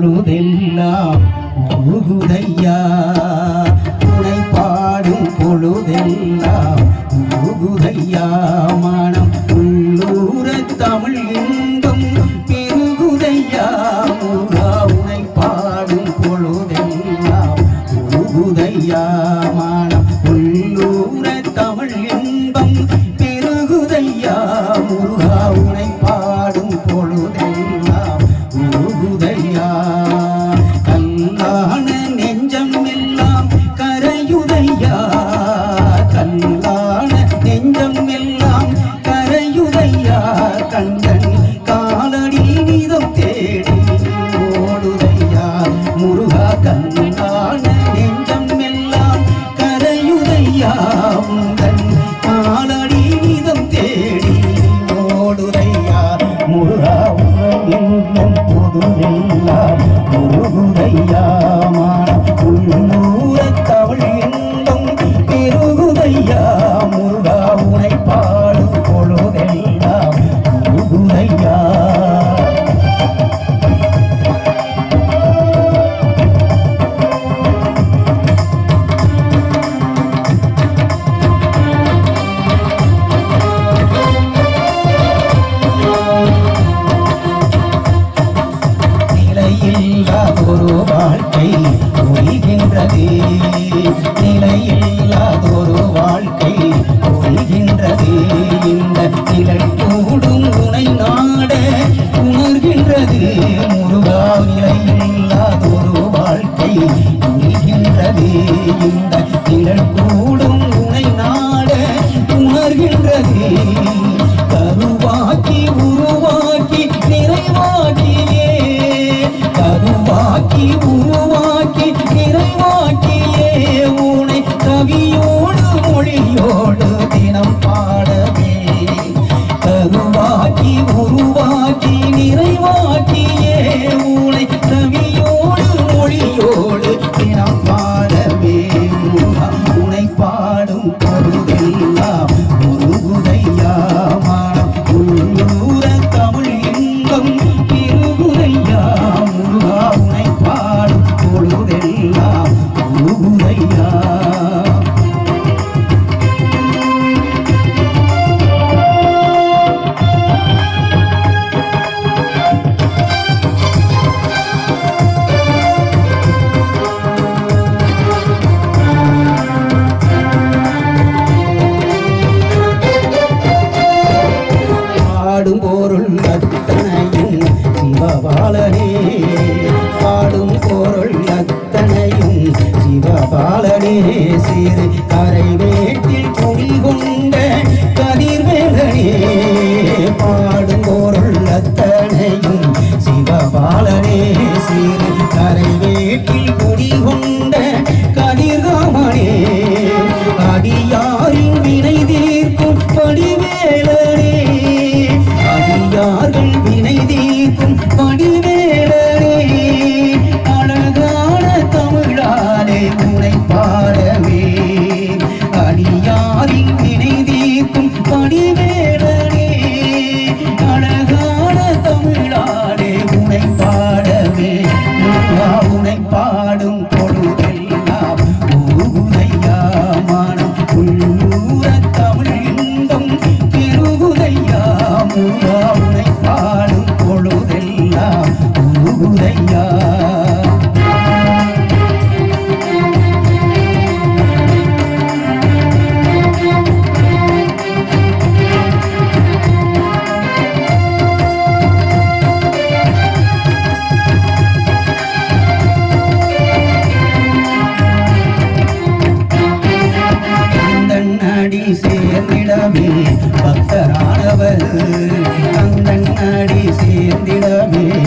பொழுதெல்லாம் முகுதையா? துணை பொழுதெல்லாம் முகுதையா? அறியாவும் நிலையில்லா ஒரு வாழ்க்கை புரிகின்றது. நிலையில்லா ஒரு வாழ்க்கை புரிகின்றது. இந்த நிழல் கூடும் துணை நான் பாலனே அடி சேர்ந்திடவே.